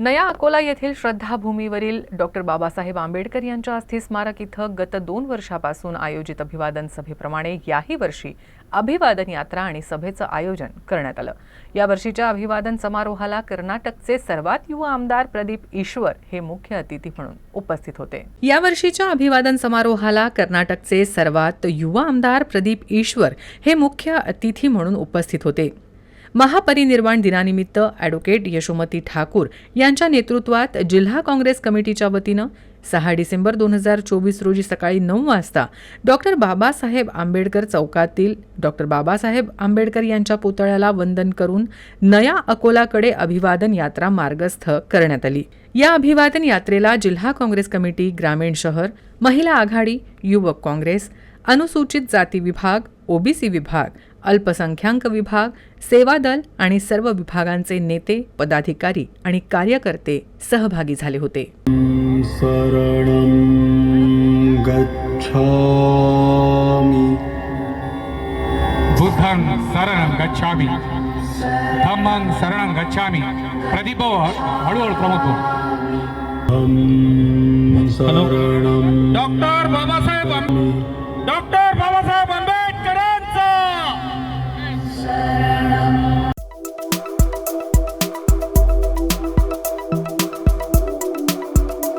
नया अकोला येथील श्रद्धाभूमीवरील डॉक्टर बाबासाहेब आंबेडकर यांच्या अस्थि स्मारक इथं गत दोन वर्षापासून आयोजित अभिवादन सभेप्रमाणे याही वर्षी अभिवादन यात्रा आणि सभेचं आयोजन करण्यात आलं. या वर्षीच्या अभिवादन समारोहाला कर्नाटकचे सर्वात युवा आमदार प्रदीप ईश्वर हे मुख्य अतिथी म्हणून उपस्थित होते. या वर्षीच्या अभिवादन समारोहाला कर्नाटकचे सर्वात युवा आमदार प्रदीप ईश्वर हे मुख्य अतिथी म्हणून उपस्थित होते. महापरिनिर्वाण दिनानिमित्त ॲडव्होकेट यशोमती ठाकूर यांच्या नेतृत्वात जिल्हा काँग्रेस कमिटीच्या वतीनं सहा डिसेंबर दोन हजार चोवीस रोजी सकाळी नऊ वाजता डॉक्टर बाबासाहेब आंबेडकर चौकातील डॉक्टर बाबासाहेब आंबेडकर यांच्या पुतळ्याला वंदन करून नया अकोलाकडे अभिवादन यात्रा मार्गस्थ करण्यात आली. या अभिवादन यात्रेला जिल्हा काँग्रेस कमिटी ग्रामीण शहर महिला आघाडी युवक काँग्रेस अनुसूचित जाती विभाग ओबीसी विभाग अल्पसंख्याक विभाग सेवा दल आणि सर्व विभागांचे नेते पदाधिकारी आणि कार्यकर्ते सहभागी झाले होते. प्रदीप हळूहळू डॉक्टर बाबासाहेब आंबे- डॉक्टर